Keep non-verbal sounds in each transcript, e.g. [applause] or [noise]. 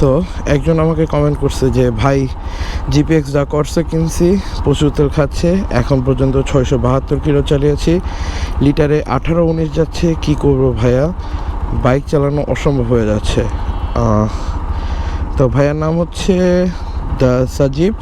তো একজন আমাকে কমেন্ট করছে যে, ভাই জিপিএক্স যা করছে কিনছি, প্রচুর তেল খাচ্ছে, এখন পর্যন্ত ছয়শো বাহাত্তর কিলো চালিয়েছি, লিটারে আঠারো উনিশ যাচ্ছে, কি করব ভাইয়া? বাইক চালানো অসম্ভব হয়ে যাচ্ছে। তো ভাইয়ার নাম হচ্ছে দ্য সাজিব।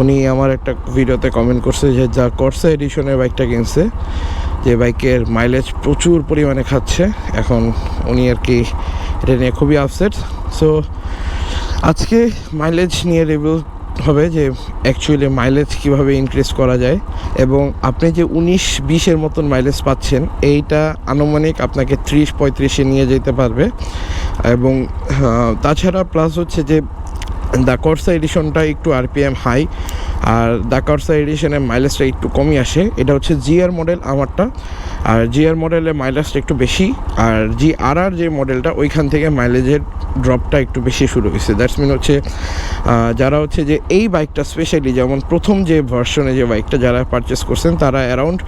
উনি আমার একটা ভিডিওতে কমেন্ট করছে যে, যা করছে এডিশনের বাইকটা কিনছে। যে বাইকের মাইলেজ প্রচুর পরিমাণে খাচ্ছে। এখন উনি আর কি এটা নিয়ে খুবই আপসেট সো আজকে মাইলেজ নিয়ে রিভিউ হবে যে অ্যাকচুয়ালি মাইলেজ কীভাবে ইনক্রিজ করা যায় এবং আপনি যে উনিশ, বিশের মতন মাইলেজ পাচ্ছেন, এইটা আনুমানিক আপনাকে ত্রিশ, পঁয়ত্রিশে নিয়ে যেতে পারবে। এবং তাছাড়া প্লাস হচ্ছে যে দ্য কর্সা এডিশনটা একটু আরপিএম হাই আর দ্য কর্সা এডিশনের মাইলেজটা একটু কমই আসে। এটা হচ্ছে জিআর মডেল আমারটা। আর জিআর মডেলের মাইলেজটা একটু বেশি, আর জি আর আর যে মডেলটা ওইখান থেকে মাইলেজের ড্রপটা একটু বেশি শুরু হয়েছে। দ্যাটস মিন হচ্ছে যারা হচ্ছে যে এই বাইকটা স্পেশালি যেমন প্রথম যে ভার্সনে যে বাইকটা যারা পারচেস করছেন, তারা অ্যারাউন্ড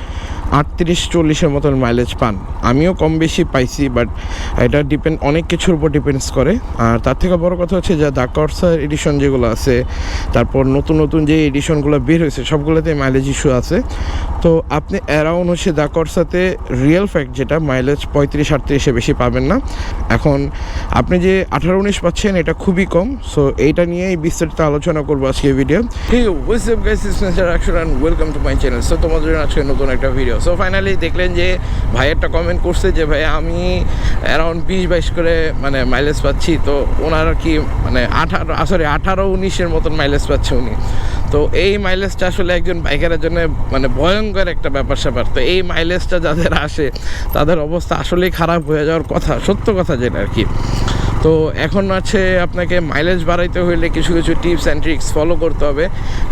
আটত্রিশ, চল্লিশের মতন মাইলেজ পান। আমিও কম বেশি পাইছি বাট এটা ডিপেন্ড অনেক কিছুর উপর ডিপেন্ডস করে। আর তার থেকে বড় কথা হচ্ছে যা যে দাকর্সার এডিশন যেগুলো আছে, তারপর নতুন নতুন যে এডিশনগুলো বের হয়েছে, সবগুলোতে মাইলেজ ইস্যু আছে। তো আপনি অ্যারাউন্ড হচ্ছে দা কর্সাতে রিয়েল ফ্যাক্ট যেটা মাইলেজ পঁয়ত্রিশ, আটত্রিশে বেশি পাবেন না। এখন আপনি যে আঠারো, উনিশ পাচ্ছেন, এটা খুবই কম। সো এইটা নিয়েই বিস্তারিত আলোচনা করব আজকে ভিডিও ঠিক welcome to my channel so তোমাদের জন্য আজকে নতুন একটা ভিডিও সো ফাইনালি দেখলেন যে ভাই একটা কমেন্ট করছে যে, ভাই, আমি অ্যারাউন্ড বিশ বাইশ করে মানে মাইলেজ পাচ্ছি। তো ওনার কি মানে আঠারো সরি আঠারো উনিশের মতন মাইলেজ পাচ্ছে উনি। তো এই মাইলেজটা আসলে একজন বাইকারের জন্য মানে ভয়ঙ্কর একটা ব্যাপার স্যাপার। তো এই মাইলেজটা যাদের আসে, তাদের অবস্থা আসলেই খারাপ হয়ে যাওয়ার কথা, সত্য কথা যেটা আর কি। তো এখন আছে আপনাকে মাইলেজ বাড়াইতে হইলে কিছু কিছু টিপস অ্যান্ড ট্রিক্স ফলো করতে হবে।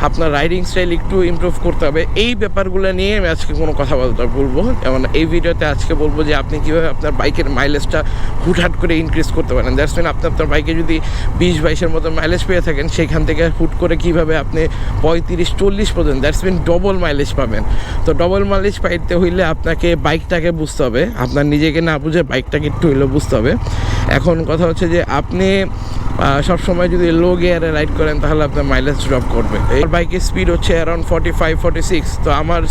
আপনার রাইডিং স্টাইল একটু ইমপ্রুভ করতে হবে। এই ব্যাপারগুলো নিয়ে আমি আজকে কোনো কথা বলতে বলব। যেমন এই ভিডিওতে আজকে বলব যে আপনি কীভাবে আপনার বাইকের মাইলেজটা হুটহাট করে ইনক্রিজ করতে পারেন। দ্যাটস মিন আপনি আপনার বাইকে যদি বিশ, বাইশের মতো মাইলেজ পেয়ে থাকেন, সেখান থেকে হুট করে কীভাবে আপনি পঁয়ত্রিশ, চল্লিশ পর্যন্ত দ্যাটস মিন ডবল মাইলেজ পাবেন। তো ডবল মাইলেজ পাইতে হইলে আপনাকে বাইকটাকে বুঝতে হবে। আপনার নিজেকে না বুঝে বাইকটাকে একটু হইলেও বুঝতে হবে। এখন কথা হচ্ছে যে আপনি সবসময় যদি লো গিয়ারে রাইড করেন, তাহলে আপনার মাইলেজ ড্রপ করবে। এই বাইকের স্পিড হচ্ছে around forty five forty six তো আমার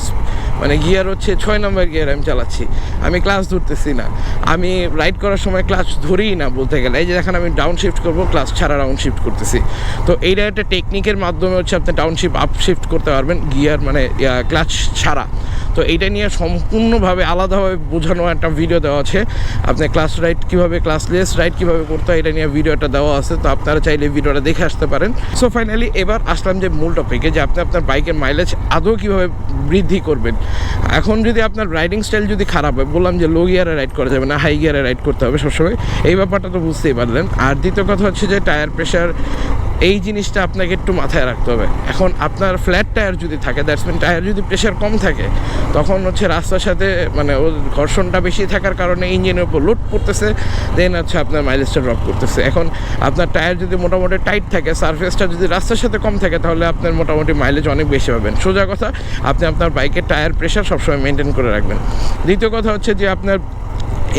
মানে গিয়ার হচ্ছে ছয় নম্বর গিয়ার আমি চালাচ্ছি। আমি ক্লাস ধরতেছি না। আমি রাইড করার সময় ক্লাচ ধরিই না বলতে গেলে। এই যে দেখেন আমি ডাউন শিফট করব ক্লাস ছাড়া ডাউন শিফট করতেছি। তো এইটা একটা টেকনিকের মাধ্যমে হচ্ছে আপনি ডাউন শিফট আপ শিফট করতে পারবেন। গিয়ার মানে ক্লাচ ছাড়া। তো এইটা নিয়ে সম্পূর্ণভাবে আলাদাভাবে বোঝানো একটা ভিডিও দেওয়া আছে। আপনি ক্লাস রাইড কীভাবে ক্লাসলেস রাইড কীভাবে করতে হয় এটা নিয়ে ভিডিওটা দেওয়া আছে, তো আপনারা চাইলে ভিডিওটা দেখে আসতে পারেন। সো ফাইনালি এবার আসলাম যে মূল টপিকে যে আপনি আপনার বাইকের মাইলেজ আদৌ কীভাবে বৃদ্ধি করবেন। এখন যদি আপনার রাইডিং স্টাইল যদি খারাপ হয়, বললাম যে লো গিয়ারে রাইড করা যাবে না হাই গিয়ারে রাইড করতে হবে সবসময়, এই ব্যাপারটা তো বুঝতেই পারলেন। আর দ্বিতীয় কথা হচ্ছে যে টায়ার প্রেশার এই জিনিসটা আপনাকে একটু মাথায় রাখতে হবে। এখন আপনার ফ্ল্যাট টায়ার যদি থাকে দ্যাটস মিন টায়ার যদি প্রেশার কম থাকে, তখন হচ্ছে রাস্তার সাথে মানে ওর ঘর্ষণটা বেশি থাকার কারণে ইঞ্জিনের উপর লোড পড়তেছে দেন হচ্ছে আপনার মাইলেজটা ড্রপ করতেছে। এখন আপনার টায়ার যদি মোটামুটি টাইট থাকে সারফেসটা যদি রাস্তার সাথে কম থাকে, তাহলে আপনার মোটামুটি মাইলেজ অনেক বেশি পাবেন। সোজা কথা, আপনি আপনার বাইকের টায়ার প্রেশার সবসময় মেনটেন করে রাখবেন। দ্বিতীয় কথা হচ্ছে যে আপনার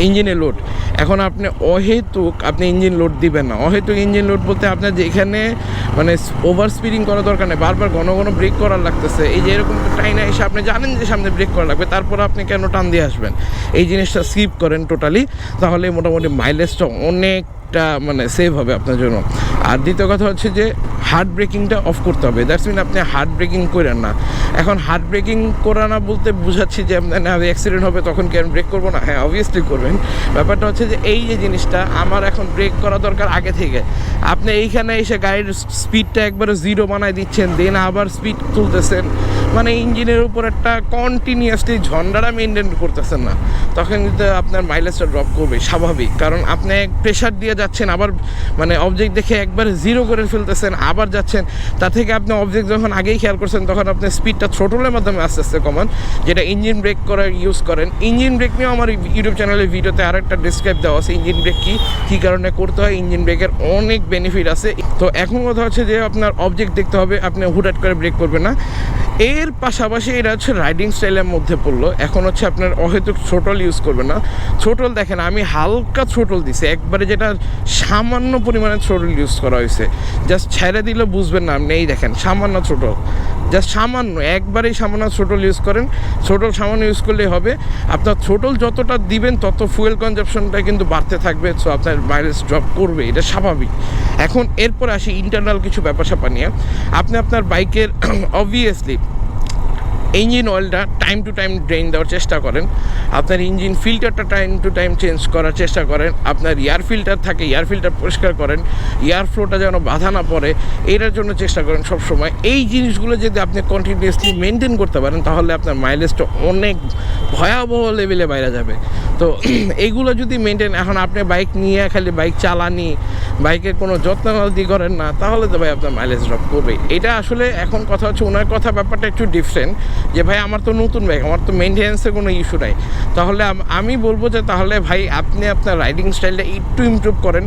ইঞ্জিনে লোড এখন আপনি অহেতুক আপনি ইঞ্জিন লোড দিবেন না। অহেতুক ইঞ্জিন লোড বলতে আপনার যেখানে মানে ওভার স্পিডিং করা দরকার নেই। বারবার ঘন ঘন ব্রেক করার লাগতেছে। এই যে এরকম টাইম এসে আপনি জানেন যে সামনে ব্রেক করা লাগবে। তারপর আপনি কেন টান দিয়ে আসবেন? এই জিনিসটা স্কিপ করেন টোটালি তাহলে মোটামুটি মাইলেজটা অনেকটা মানে সেভ হবে আপনার জন্য। আর দ্বিতীয় কথা হচ্ছে যে হার্ড ব্রেকিংটা অফ করতে হবে। দ্যাটস মিন আপনি হার্ড ব্রেকিং করেন না। এখন হার্ড ব্রেকিং করা না বলতে বুঝাচ্ছি যে আপনার না অ্যাক্সিডেন্ট হবে তখন কি আমি ব্রেক করব? না হ্যাঁ অবভিয়াসলি করবেন। ব্যাপারটা হচ্ছে যে, এই যে জিনিসটা, আমার এখন ব্রেক করা দরকার আগে থেকে। আপনি এইখানে এসে গাড়ির স্পিডটা একবারে জিরো বানায় দিচ্ছেন দেন আবার স্পিড তুলতেছেন। মানে ইঞ্জিনের উপর একটা কন্টিনিউয়াসলি ঝন্ডাটা মেনটেন করতেছেন না। তখন কিন্তু আপনার মাইলেজটা ড্রপ করবে, স্বাভাবিক। কারণ আপনি প্রেশার দিয়ে যাচ্ছেন, আবার মানে অবজেক্ট দেখে একবার জিরো করে ফেলতেছেন, আবার যাচ্ছেন। তা থেকে আপনি অবজেক্ট যখন আগেই খেয়াল করছেন, তখন আপনি স্পিডটা থ্রোটলের মাধ্যমে আস্তে আস্তে কমান, যেটা ইঞ্জিন ব্রেক করে ইউজ করেন। ইঞ্জিন ব্রেক নিয়েও আমার ইউটিউব চ্যানেলে ভিডিওতে আরেকটা ডিসক্রাইব দেওয়া আছে ইঞ্জিন ব্রেক কী কী কারণে করতে হয় ইঞ্জিন ব্রেকের অনেক বেনিফিট আছে। তো এখন কথা হচ্ছে যে আপনার অবজেক্ট দেখতে হবে, আপনি হুটহাট করে ব্রেক করবেন না। এর পাশাপাশি এটা হচ্ছে রাইডিং স্টাইলের মধ্যে পড়ল। এখন হচ্ছে আপনার অহেতুক ছোটল ইউজ করবে না। ছোটল দেখেন, আমি হালকা ছোটল দিছি। একবারে যেটা সামান্য পরিমাণে ছোটল ইউজ করা হয়েছে। জাস্ট ছেড়ে দিলে বুঝবেন না, আপনি এই দেখেন, সামান্য ছোটল। জাস্ট সামান্য, একবারেই সামান্য ছোটল ইউজ করেন। ছোটল সামান্য ইউজ করলেই হবে। আপনার ছোটল যতটা দিবেন, তত ফুয়েল কনজাপশনটা কিন্তু বাড়তে থাকবে সো আপনার মাইলেজ ড্রপ করবে। এটা স্বাভাবিক। এখন এরপর আসি ইন্টারনাল কিছু ব্যাপার স্যাপার নিয়ে। আপনি আপনার বাইকের অবভিয়াসলি ইঞ্জিন অয়েলটা টাইম টু টাইম ড্রেন দেওয়ার চেষ্টা করেন। আপনার ইঞ্জিন ফিল্টারটা টাইম টু টাইম চেঞ্জ করার চেষ্টা করেন। আপনার এয়ার ফিল্টার থাকে এয়ার ফিল্টার পরিষ্কার করেন। এয়ার ফ্লোটা যেন বাধা না পড়ে, এটার জন্য চেষ্টা করেন সব সময় এই জিনিসগুলো যদি আপনি কন্টিনিউয়াসলি মেনটেন করতে পারেন, তাহলে আপনার মাইলেজটা অনেক ভয়াবহ লেভেলে বাইরে যাবে। তো [clears throat] এইগুলো যদি মেনটেন এখন আপনি বাইক নিয়ে খালি বাইক চালানি বাইকের কোনো যত্ন যত্নবাদি করেন না, তাহলে তো ভাই আপনার মাইলেজ ড্রপ করবে এটা আসলে এখন কথা হচ্ছে, ওনার কথা ব্যাপারটা একটু ডিফারেন্ট যে ভাই, আমার তো নতুন বাইক আমার তো মেনটেন্যান্সের কোনো ইস্যু নাই। তাহলে আমি বলব যে তাহলে ভাই, আপনি আপনার রাইডিং স্টাইলটা একটু ইমপ্রুভ করেন।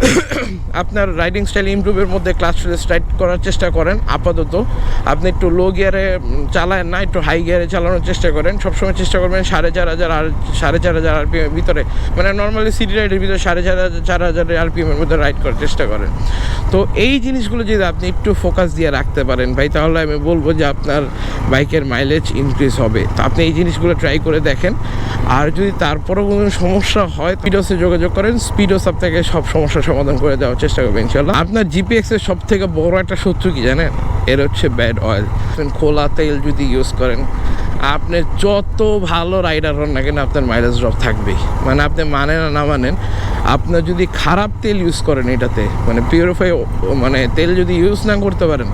[coughs] আপনার রাইডিং স্টাইল ইমপ্রুভের মধ্যে ক্লাস রাইড করার চেষ্টা করেন, আপাতত। আপনি একটু লো গিয়ারে চালায় না, একটু হাই গিয়ারে চালানোর চেষ্টা করেন। সবসময় চেষ্টা করবেন সাড়ে চার হাজার আর, সাড়ে চার হাজার আরপিএমের ভিতরে মানে নর্মালি সিটি রাইডের ভিতরে সাড়ে চার হাজার চার হাজার আরপিএমের মধ্যে রাইড করার চেষ্টা করেন। তো এই জিনিসগুলো যদি আপনি একটু ফোকাস দিয়ে রাখতে পারেন, ভাই, তাহলে আমি বলব যে আপনার বাইকের মাইলেজ ইনক্রিজ হবে। তো আপনি এই জিনিসগুলো ট্রাই করে দেখেন। আর যদি তারপরেও কোনো সমস্যা হয় স্পিডোসে যোগাযোগ করেন। স্পিডোস আপনাকে সব সমস্যার সমাধান করে দেওয়ার চেষ্টা করবেন ইনশাল্লাহ আপনার জিপিএক্স এর সব থেকে বড় একটা শত্রু কি জানেন? এর হচ্ছে ব্যাড অয়েল খোলা তেল যদি ইউজ করেন, আপনি যত ভালো রাইডার হন না কেন আপনার মাইলেজ ড্রপ থাকবেই। মানে আপনি মানেন না মানেন আপনার যদি খারাপ তেল ইউজ করেন এটাতে মানে পিউরিফাই মানে তেল যদি ইউজ না করতে পারেন,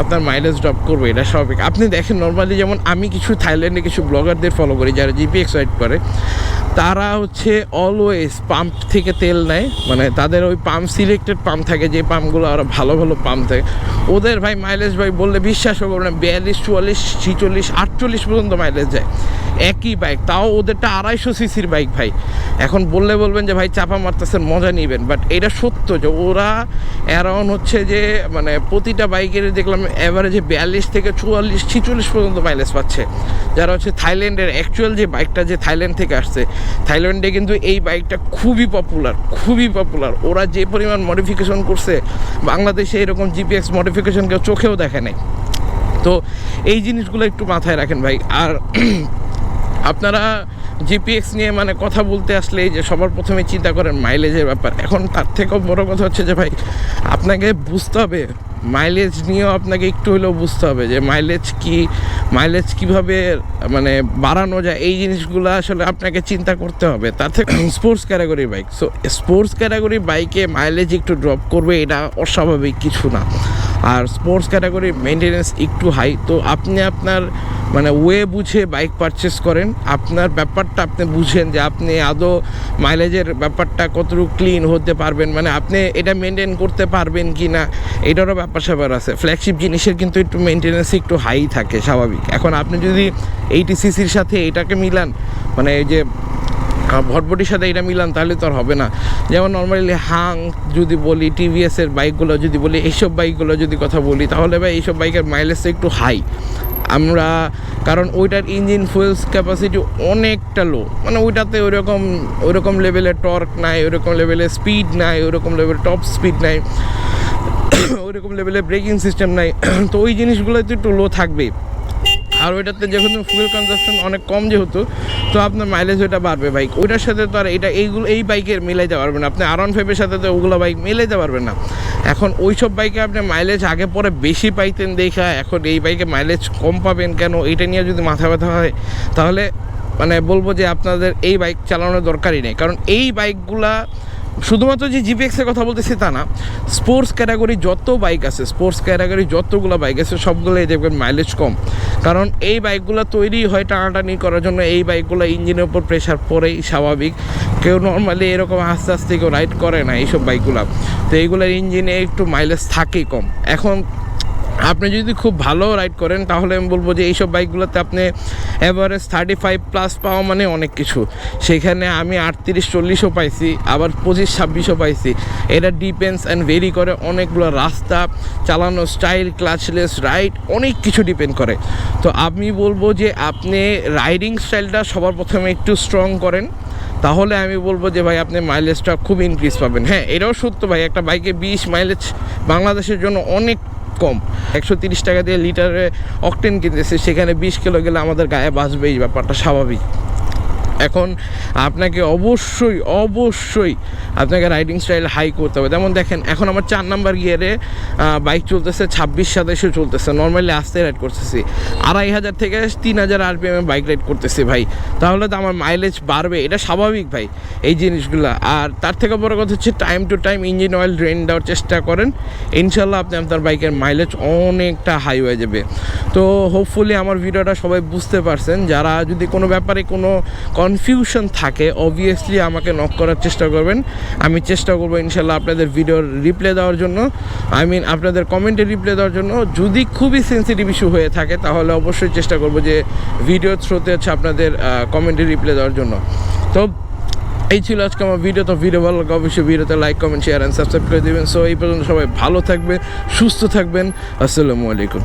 আপনার মাইলেজ ড্রপ করবে, এটা স্বাভাবিক। আপনি দেখেন নর্মালি যেমন আমি কিছু থাইল্যান্ডে কিছু ব্লগারদের ফলো করি, যারা জিপিএক্স রাইড করে তারা হচ্ছে অলওয়েজ পাম্প থেকে তেল নেয়। মানে তাদের ওই পাম্প সিলেক্টেড পাম্প থাকে, যে পাম্পগুলো আরও ভালো ভালো পাম্প থাকে। ওদের ভাই মাইলেজ ভাই বললে বিশ্বাসও করবে না, বিয়াল্লিশ, চুয়াল্লিশ, ছিচল্লিশ, আটচল্লিশ পর্যন্ত মাইলেজ যায়। একই বাইক তাও ওদেরটা আড়াইশো সিসির বাইক ভাই। এখন বললে বলবেন যে, ভাই চাপা মারতেছেন, মজা নেবেন। বাট এটা সত্য যে, ওরা অ্যারাউন্ড হচ্ছে যে মানে প্রতিটা বাইকের দেখলাম অ্যাভারেজে বিয়াল্লিশ থেকে চুয়াল্লিশ, ছিচল্লিশ পর্যন্ত মাইলেজ পাচ্ছে। যারা হচ্ছে থাইল্যান্ডের অ্যাকচুয়াল যে বাইকটা যে থাইল্যান্ড থেকে আসছে থাইল্যান্ডে কিন্তু এই বাইকটা খুবই পপুলার খুবই পপুলার ওরা যে পরিমাণ মডিফিকেশন করছে, বাংলাদেশে এরকম জিপিএক্স মডিফিকেশন কেউ চোখেও দেখে নাই। তো এই জিনিসগুলো একটু মাথায় রাখেন ভাই। আর [clears throat] আপনারা জিপিএক্স নিয়ে মানে কথা বলতে আসলে যে সবার প্রথমে চিন্তা করেন মাইলেজের ব্যাপার। এখন তার থেকেও বড় কথা হচ্ছে যে ভাই, আপনাকে বুঝতে হবে মাইলেজ নিয়েও আপনাকে একটু হলেও বুঝতে হবে যে মাইলেজ কি মাইলেজ কীভাবে মানে বাড়ানো যায়, এই জিনিসগুলো আসলে আপনাকে চিন্তা করতে হবে। তাতে sports category bike so sports category বাইকে মাইলেজ একটু ড্রপ করবে, এটা অস্বাভাবিক কিছু না। আর স্পোর্টস ক্যাটাগরি মেনটেনেন্স একটু হাই তো আপনি আপনার মানে ওয়ে বুঝে বাইক পারচেস করেন। আপনার ব্যাপারটা আপনি বুঝেন যে আপনি আদৌ মাইলেজের ব্যাপারটা কতটুকু ক্লিন হতে পারবেন। মানে আপনি এটা মেনটেন করতে পারবেন কি না এটারও ব্যাপার স্যাপার আছে। ফ্ল্যাগশিপ জিনিসের কিন্তু একটু মেনটেনেন্স একটু হাই থাকে, স্বাভাবিক। এখন আপনি যদি এইটি সিসির সাথে এটাকে মিলান মানে এই যে ভটভটির সাথে এটা মিলান, তাহলে তো আর হবে না। যেমন নর্মালি হাং যদি বলি টিভিএসের বাইকগুলো যদি বলি, এইসব বাইকগুলো যদি কথা বলি, তাহলে ভাই এইসব বাইকের মাইলেজটা একটু হাই আমরা, কারণ ওইটার ইঞ্জিন ফুয়েলস ক্যাপাসিটি অনেকটা লো মানে ওইটাতে ওইরকম ওইরকম লেভেলের টর্ক নাই, ওইরকম লেভেলের স্পিড নাই, ওইরকম লেভেলের টপ স্পিড নাই, [coughs] ওইরকম লেভেলের ব্রেকিং সিস্টেম নাই। [coughs] তো ওই জিনিসগুলো তো একটু লো থাকবেই। আর ওইটাতে যেহেতু ফুয়েল কনজাপশন অনেক কম যেহেতু, তো আপনার মাইলেজ ওইটা বাড়বে বাইক ওইটার সাথে তো আর এটা এইগুলো, এই বাইকের মিলাইতে পারবেন আপনি আর ওয়ান ফাইভের সাথে তো ওগুলো বাইক মিলাইতে পারবেন না। এখন ওই সব বাইকে আপনি মাইলেজ আগে পরে বেশি পাইতেন দেখা, এখন এই বাইকে মাইলেজ কম পাবেন কেন? এটা নিয়ে যদি মাথা ব্যথা হয়, তাহলে মানে বলব যে আপনাদের এই বাইক চালানোর দরকারই নেই। কারণ এই বাইকগুলা শুধুমাত্র যে জিপিএক্সের কথা বলতেছি তা না স্পোর্টস ক্যাটাগরি যত বাইক আছে স্পোর্টস ক্যাটাগরি যতগুলো বাইক আছে সবগুলোই দেখবেন মাইলেজ কম। কারণ এই বাইকগুলো তৈরি হয় টানাটানি করার জন্য, এই বাইকগুলো ইঞ্জিনের উপর প্রেশার পড়েই স্বাভাবিক। কেউ নর্মালি এরকম আস্তে আস্তে কেউ রাইড করে না এইসব বাইকগুলো তো এইগুলোর ইঞ্জিনে একটু মাইলেজ থাকেই কম। এখন আপনি যদি খুব ভালো রাইড করেন, তাহলে আমি বলব যে এইসব বাইকগুলোতে আপনি অ্যাভারেজ থার্টি ফাইভ প্লাস পাওয়া মানে অনেক কিছু। সেখানে আমি আটত্রিশ, চল্লিশও পাইছি, আবার পঁচিশ, ছাব্বিশও পাইছি। এটা ডিপেন্ডস অ্যান্ড ভেরি করে অনেকগুলো রাস্তা, চালানো স্টাইল ক্লাচলেস রাইড অনেক কিছু ডিপেন্ড করে। তো আমি বলব যে আপনি রাইডিং স্টাইলটা সবার প্রথমে একটু স্ট্রং করেন। তাহলে আমি বলব যে ভাই আপনি মাইলেজটা খুব ইনক্রিজ পাবেন। হ্যাঁ এটাও সত্য ভাই, একটা বাইকে বিশ মাইলেজ বাংলাদেশের জন্য অনেক কম। একশো তিরিশ টাকা দিয়ে লিটারে অকটেন কিনতেছে, সেখানে বিশ কিলো গেলে আমাদের গায়ে বাঁচবে এই ব্যাপারটা স্বাভাবিক। এখন আপনাকে অবশ্যই অবশ্যই আপনাকে রাইডিং স্টাইল হাই করতে হবে। যেমন দেখেন, এখন আমার চার নাম্বার গিয়ারে বাইক চলতেছে, ছাব্বিশ সাতাশে চলতেছে। নর্মালি আস্তে রাইড করতেছি। আড়াই হাজার থেকে তিন হাজার আরপিএমে বাইক রাইড করতেছি ভাই। তাহলে তো আমার মাইলেজ বাড়বে। এটা স্বাভাবিক ভাই, এই জিনিসগুলো। আর তার থেকে বড় কথা হচ্ছে time to time engine oil drain দেওয়ার চেষ্টা করেন। ইনশাল্লাহ আপনি আপনার বাইকের মাইলেজ অনেকটা হাই হয়ে যাবে। তো হোপফুলি আমার ভিডিওটা সবাই বুঝতে পারছেন। যারা যদি কোনো ব্যাপারে কোনো কনফিউশন থাকে অবভিয়াসলি আমাকে নক করার চেষ্টা করবেন। আমি চেষ্টা করব ইনশাল্লাহ আপনাদের ভিডিওর রিপ্লাই দেওয়ার জন্য। আই মিন আপনাদের কমেন্টে রিপ্লাই দেওয়ার জন্য। যদি খুবই সেন্সিটিভ ইস্যু হয়ে থাকে, তাহলে অবশ্যই চেষ্টা করব যে ভিডিও থ্রুতে হচ্ছে আপনাদের কমেন্টে রিপ্লাই দেওয়ার জন্য। তো, এই ছিল আজকে আমার ভিডিও তো ভিডিও ভালো লাগে অবশ্যই ভিডিওতে like comment share and subscribe করে দেবেন। সো এই পর্যন্ত সবাই ভালো থাকবে, সুস্থ থাকবেন। আসসালামু আলাইকুম।